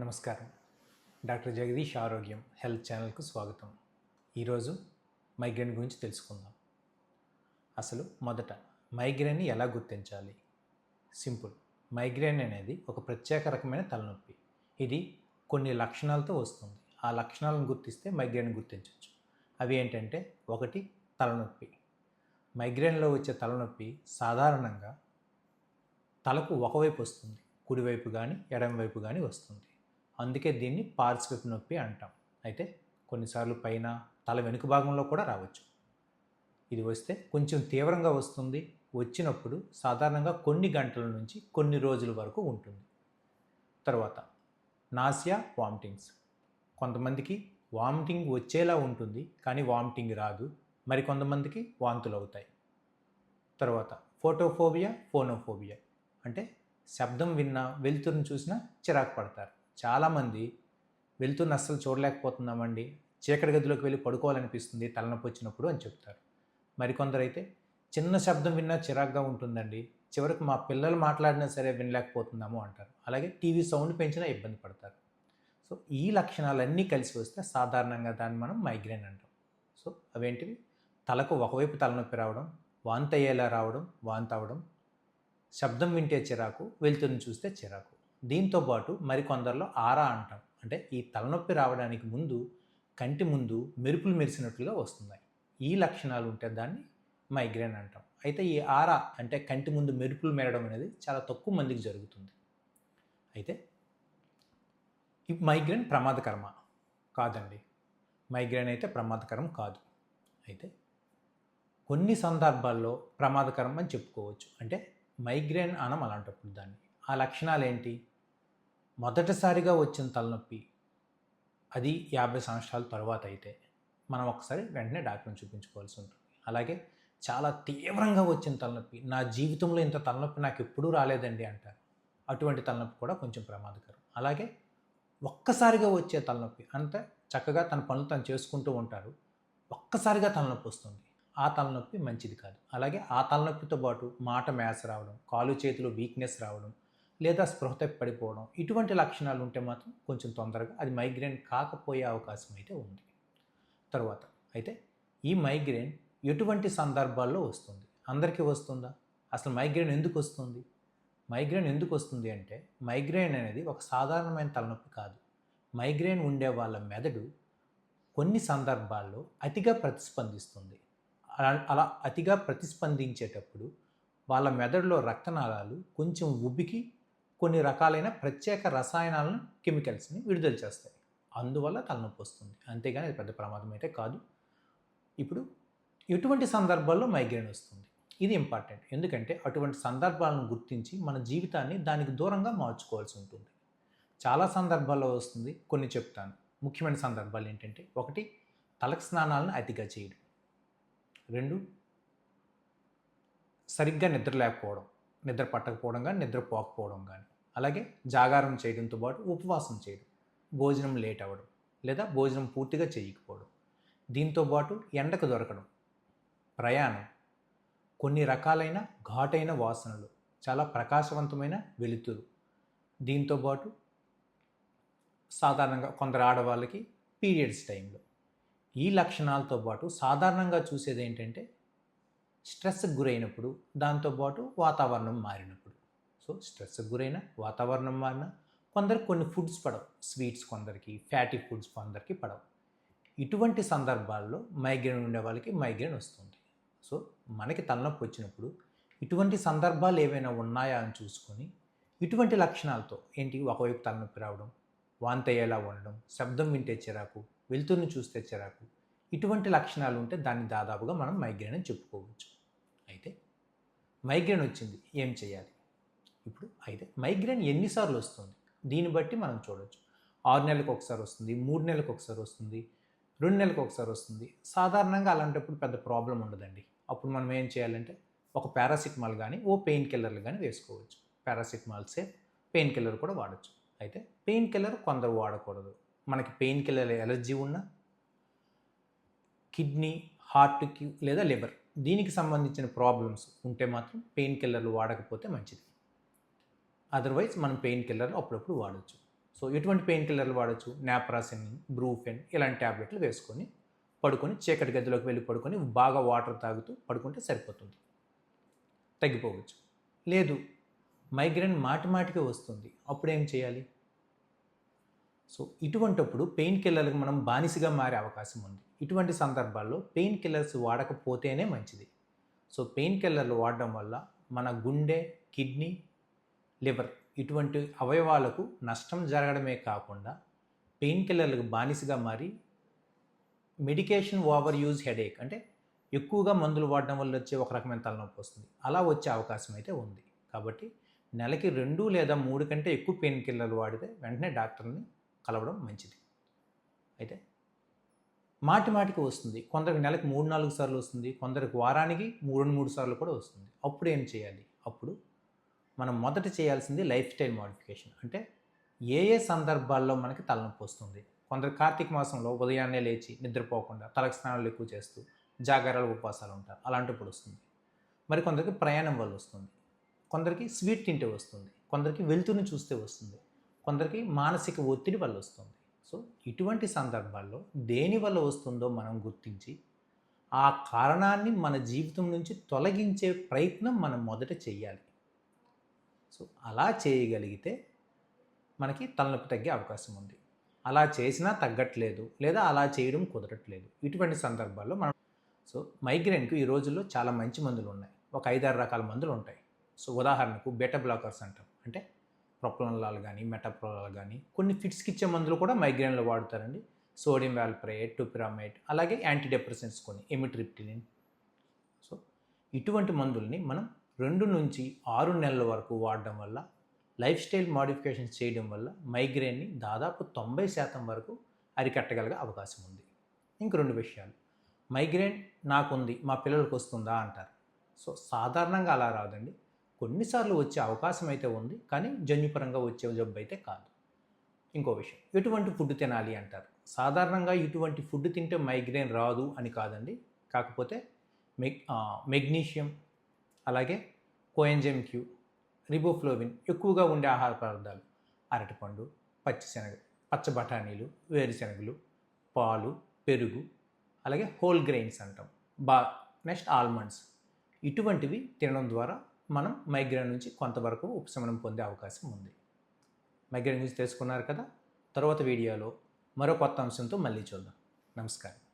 నమస్కారం. డాక్టర్ జగదీష్ ఆరోగ్యం హెల్త్ ఛానల్కు స్వాగతం. ఈరోజు మైగ్రేన్ గురించి తెలుసుకుందాం. అసలు మొదట మైగ్రేన్ని ఎలా గుర్తించాలి? సింపుల్. మైగ్రేన్ అనేది ఒక ప్రత్యేక రకమైన తలనొప్పి. ఇది కొన్ని లక్షణాలతో వస్తుంది. ఆ లక్షణాలను గుర్తిస్తే మైగ్రేన్ గుర్తించవచ్చు అవి ఏంటంటే ఒకటి తలనొప్పి. మైగ్రేన్లో వచ్చే తలనొప్పి సాధారణంగా తలకు ఒకవైపు వస్తుంది. కుడివైపు కానీ ఎడమవైపు కానీ వస్తుంది. అందుకే దీన్ని పార్శ్వపు నొప్పి అంటాం. అయితే కొన్నిసార్లు పైన తల వెనుక భాగంలో కూడా రావచ్చు. ఇది వస్తే కొంచెం తీవ్రంగా వస్తుంది. వచ్చినప్పుడు సాధారణంగా కొన్ని గంటల నుంచి కొన్ని రోజుల వరకు ఉంటుంది. తర్వాత నాసియా వామిటింగ్స్. కొంతమందికి వామిటింగ్ వచ్చేలా ఉంటుంది కానీ వామిటింగ్ రాదు. మరి కొంతమందికి వాంతులు అవుతాయి. తర్వాత ఫోటోఫోబియా ఫోనోఫోబియా. అంటే శబ్దం విన్నా వెలుతురుని చూసినా చిరాకు పడతారు. చాలామంది వెళ్తున్న అస్సలు చూడలేకపోతున్నామండి. చీకటి గదిలోకి వెళ్ళి పడుకోవాలనిపిస్తుంది తలనొప్పి వచ్చినప్పుడు అని చెప్తారు. మరికొందరైతే చిన్న శబ్దం విన్నా చిరాగ్గా ఉంటుందండి. చివరికి మా పిల్లలు మాట్లాడినా సరే వినలేకపోతున్నాము అంటారు. అలాగే టీవీ సౌండ్ పెంచినా ఇబ్బంది పడతారు. సో ఈ లక్షణాలన్నీ కలిసి వస్తే సాధారణంగా దాన్ని మనం మైగ్రేన్ అంటాం. సో అవేంటివి? తలకు ఒకవైపు తలనొప్పి రావడం వాంతయ్యేలా రావడం వాంత అవడం శబ్దం వింటే చిరాకు వెళ్తున్న చూస్తే చిరాకు. దీంతో పాటు మరికొందరిలో ఆరా అంటాం. అంటే ఈ తలనొప్పి రావడానికి ముందు కంటి ముందు మెరుపులు మెరిసినట్లుగా వస్తున్నాయి. ఈ లక్షణాలు ఉంటే దాన్ని మైగ్రేన్ అంటాం. అయితే ఈ ఆరా అంటే కంటి ముందు మెరుపులు మెరడం అనేది చాలా తక్కువ మందికి జరుగుతుంది. అయితే ఈ మైగ్రేన్ ప్రమాదకరమా? కాదండి. మైగ్రేన్ అయితే ప్రమాదకరం కాదు. అయితే కొన్ని సందర్భాల్లో ప్రమాదకరం అని చెప్పుకోవచ్చు. అంటే మైగ్రేన్ అనం అలాంటప్పుడు దాన్ని. ఆ లక్షణాలు ఏంటి మొదటిసారిగా వచ్చిన తలనొప్పి. అది యాభై సంవత్సరాల తర్వాత అయితే మనం ఒకసారి వెంటనే డాక్టర్ని చూపించుకోవాల్సి ఉంటుంది. అలాగే చాలా తీవ్రంగా వచ్చిన తలనొప్పి. నా జీవితంలో ఇంత తలనొప్పి నాకు ఎప్పుడూ రాలేదండి అంటారు అటువంటి తలనొప్పి కూడా కొంచెం ప్రమాదకరం. అలాగే ఒక్కసారిగా వచ్చే తలనొప్పి అంటే చక్కగా తన పనులు తను చేసుకుంటూ ఉంటారు. ఒక్కసారిగా తలనొప్పి వస్తుంది. ఆ తలనొప్పి మంచిది కాదు. అలాగే ఆ తలనొప్పితో పాటు మాట మేస రావడం కాలు చేతిలో వీక్నెస్ రావడం లేదా స్పృహ తప్పి పడిపోవడం ఇటువంటి లక్షణాలు ఉంటే మాత్రం కొంచెం తొందరగా అది మైగ్రేన్ కాకపోయే అవకాశం అయితే ఉంది. తర్వాత అయితే ఈ మైగ్రేన్ ఎటువంటి సందర్భాల్లో వస్తుంది? అందరికీ వస్తుందా? అసలు మైగ్రేన్ ఎందుకు వస్తుంది? మైగ్రేన్ ఎందుకు వస్తుంది అంటే మైగ్రేన్ అనేది ఒక సాధారణమైన తలనొప్పి కాదు. మైగ్రేన్ ఉండే వాళ్ళ మెదడు కొన్ని సందర్భాల్లో అతిగా ప్రతిస్పందిస్తుంది. అలా అలా అతిగా ప్రతిస్పందించేటప్పుడు వాళ్ళ మెదడులో రక్తనాళాలు కొంచెం ఉబ్బికి కొన్ని రకాలైన ప్రత్యేక రసాయనాలను కెమికల్స్ని విడుదల చేస్తాయి. అందువల్ల తలనొప్పి వస్తుంది. అంతేగాని అది పెద్ద ప్రమాదం అయితే కాదు. ఇప్పుడు ఎటువంటి సందర్భాల్లో మైగ్రేన్ వస్తుంది? ఇది ఇంపార్టెంట్. ఎందుకంటే అటువంటి సందర్భాలను గుర్తించి మన జీవితాన్ని దానికి దూరంగా మార్చుకోవాల్సి ఉంటుంది. చాలా సందర్భాల్లో వస్తుంది. కొన్ని చెప్తాను. ముఖ్యమైన సందర్భాలు ఏంటంటే ఒకటి తలకు స్నానాలను అతిగా చేయడం. రెండు సరిగ్గా నిద్ర లేకపోవడం. నిద్ర పట్టకపోవడం కానీ నిద్రపోకపోవడం కానీ అలాగే జాగారం చేయడంతో పాటు ఉపవాసం చేయడం భోజనం లేట్ అవ్వడం లేదా భోజనం పూర్తిగా చేయకపోవడం. దీంతో పాటు ఎండకు దొరకడం ప్రయాణం కొన్ని రకాలైన ఘాటైన వాసనలు చాలా ప్రకాశవంతమైన వెలుతురు. దీంతో పాటు సాధారణంగా కొందరు ఆడవాళ్ళకి పీరియడ్స్ టైంలో. ఈ లక్షణాలతో పాటు సాధారణంగా చూసేది ఏంటంటే స్ట్రెస్కి గురైనప్పుడు దాంతోపాటు వాతావరణం మారినప్పుడు. సో స్ట్రెస్కి గురైన వాతావరణం మారిన కొందరికి కొన్ని ఫుడ్స్ పడవు. స్వీట్స్ కొందరికి ఫ్యాటీ ఫుడ్స్ కొందరికి పడవు. ఇటువంటి సందర్భాల్లో మైగ్రేన్ ఉండే వాళ్ళకి మైగ్రేన్ వస్తుంది. సో మనకి తలనొప్పి వచ్చినప్పుడు ఇటువంటి సందర్భాలు ఏవైనా ఉన్నాయా అని చూసుకొని ఇటువంటి లక్షణాలతో ఏంటి? ఒకవైపు తలనొప్పి రావడం వాంతి అయ్యేలా ఉండడం శబ్దం వింటే చిరాకు వెలుతురుని చూస్తే చిరాకు ఇటువంటి లక్షణాలు ఉంటే దాన్ని దాదాపుగా మనం మైగ్రేన్ అని చెప్పుకోవచ్చు. అయితే మైగ్రేన్ వచ్చింది. ఏం చేయాలి? ఇప్పుడు అయితే మైగ్రేన్ ఎన్నిసార్లు వస్తుంది? దీన్ని బట్టి మనం చూడవచ్చు ఆరు నెలలకు ఒకసారి వస్తుంది మూడు నెలలకు ఒకసారి వస్తుంది రెండు నెలలకు ఒకసారి వస్తుంది. సాధారణంగా అలాంటప్పుడు పెద్ద ప్రాబ్లం ఉండదండి. అప్పుడు మనం ఏం చేయాలంటే ఒక పారాసిటమాల్ కానీ ఓ పెయిన్ కిల్లర్లు కానీ వేసుకోవచ్చు. పారాసిటమాల్ సేఫ్ పెయిన్ కిల్లర్ కూడా వాడచ్చు. అయితే పెయిన్ కిల్లర్ కొందరు వాడకూడదు. మనకి పెయిన్ కిల్లర్ ఎలర్జీ ఉన్న కిడ్నీ హార్ట్కి లేదా లివర్ దీనికి సంబంధించిన ప్రాబ్లమ్స్ ఉంటే మాత్రం పెయిన్ కిల్లర్లు వాడకపోతే మంచిది. అదర్వైజ్ మనం పెయిన్ కిల్లర్లు అప్పుడప్పుడు వాడచ్చు. సో ఎటువంటి పెయిన్ కిల్లర్లు వాడచ్చు? నాప్రాసిన్ బ్రూఫెన్ ఇలాంటి ట్యాబ్లెట్లు వేసుకొని పడుకొని చీకటి గదిలోకి వెళ్ళి పడుకొని బాగా వాటర్ తాగుతూ పడుకుంటే సరిపోతుంది. తగ్గిపోవచ్చు. లేదు మైగ్రేన్ మాటి మాటికి వస్తుంది. అప్పుడు ఏం చేయాలి? సో ఇటువంటప్పుడు పెయిన్ కిల్లర్లకు మనం బానిసగా మారే అవకాశం ఉంది. ఇటువంటి సందర్భాల్లో పెయిన్ కిల్లర్స్ వాడకపోతేనే మంచిది. సో పెయిన్ కిల్లర్లు వాడడం వల్ల మన గుండె కిడ్నీ లివర్ ఇటువంటి అవయవాలకు నష్టం జరగడమే కాకుండా పెయిన్ కిల్లర్లకు బానిసగా మారి మెడికేషన్ ఓవర్ యూజ్ హెడేక్ అంటే ఎక్కువగా మందులు వాడడం వల్ల వచ్చే ఒక రకమైన తలనొప్పి వస్తుంది. అలా వచ్చే అవకాశం అయితే ఉంది. కాబట్టి నెలకి రెండు లేదా మూడు కంటే ఎక్కువ పెయిన్ కిల్లర్లు వాడితే వెంటనే డాక్టర్ని కలవడం మంచిది. అయితే మాటి మాటికి వస్తుంది. కొందరికి నెలకు మూడు నాలుగు సార్లు వస్తుంది. కొందరికి వారానికి మూడు మూడు సార్లు కూడా వస్తుంది. అప్పుడు ఏం చేయాలి? అప్పుడు మనం మొదట చేయాల్సింది లైఫ్ స్టైల్ మోడిఫికేషన్. అంటే ఏ ఏ సందర్భాల్లో మనకి తలనొప్పి వస్తుంది? కొందరు కార్తీక మాసంలో ఉదయాన్నే లేచి నిద్రపోకుండా తలకు స్నానాలు ఎక్కువ చేస్తూ జాగారాలు ఉపవాసాలు ఉంటారు. అలాంటప్పుడు వస్తుంది. మరి కొందరికి ప్రయాణం వల్ల వస్తుంది. కొందరికి స్వీట్ తింటే వస్తుంది. కొందరికి వెలుతురుని చూస్తే వస్తుంది. కొందరికి మానసిక ఒత్తిడి వల్ల వస్తుంది. సో ఇటువంటి సందర్భాల్లో దేని వల్ల వస్తుందో మనం గుర్తించి ఆ కారణాన్ని మన జీవితం నుంచి తొలగించే ప్రయత్నం మనం మొదట చేయాలి సో అలా చేయగలిగితే మనకి తలనొప్పి తగ్గే అవకాశం ఉంది. అలా చేసినా తగ్గట్లేదు లేదా అలా చేయడం కుదరట్లేదు. ఇటువంటి సందర్భాల్లో మనం సో మైగ్రేన్కు ఈ రోజుల్లో చాలా మంచి మందులు ఉన్నాయి. ఒక ఐదారు రకాల మందులు ఉంటాయి. సో ఉదాహరణకు బెటా బ్లాకర్స్ అంటాం. అంటే ప్రొప్లనలాల్ కానీ మెటాప్రోలాలు కానీ కొన్ని ఫిట్స్కి ఇచ్చే మందులు కూడా మైగ్రేన్లో వాడతారండి. సోడియం వాల్ప్రేట్ టూపిరామైట్ అలాగే యాంటీడెప్రెసెంట్స్ కొన్ని ఎమిట్రిప్టిలిన్. సో ఇటువంటి మందుల్ని మనం రెండు నుంచి ఆరు నెలల వరకు వాడడం వల్ల లైఫ్ స్టైల్ మాడిఫికేషన్స్ చేయడం వల్ల మైగ్రేన్ని దాదాపు తొంభై శాతం వరకు అరికట్టగలిగే అవకాశం ఉంది. ఇంక రెండు విషయాలు. మైగ్రేన్ నాకుంది మా పిల్లలకు వస్తుందా అంటారు. సో సాధారణంగా అలా రాదండి. కొన్నిసార్లు వచ్చే అవకాశం అయితే ఉంది కానీ జన్యుపరంగా వచ్చే జబ్బు అయితే కాదు. ఇంకో విషయం ఎటువంటి ఫుడ్ తినాలి అంటారు? సాధారణంగా ఇటువంటి ఫుడ్ తింటే మైగ్రేన్ రాదు అని కాదండి. కాకపోతే మెగ్ మెగ్నీషియం అలాగే కోయంజెమ్ క్యూ రిబోఫ్లోవిన్ ఎక్కువగా ఉండే ఆహార పదార్థాలు అరటిపండు పచ్చిశనగ పచ్చ బఠానీలు వేరుశనగలు పాలు పెరుగు అలాగే హోల్ గ్రెయిన్స్ అంటాం. బా నెక్స్ట్ ఆల్మండ్స్. ఇటువంటివి తినడం ద్వారా మనం మైగ్రేన్ నుంచి కొంతవరకు ఉపశమనం పొందే అవకాశం ఉంది. మైగ్రేన్ గురించి తెలుసుకున్నారు కదా? తర్వాత వీడియోలో మరో కొత్త అంశంతో మళ్ళీ చూద్దాం. నమస్కారం.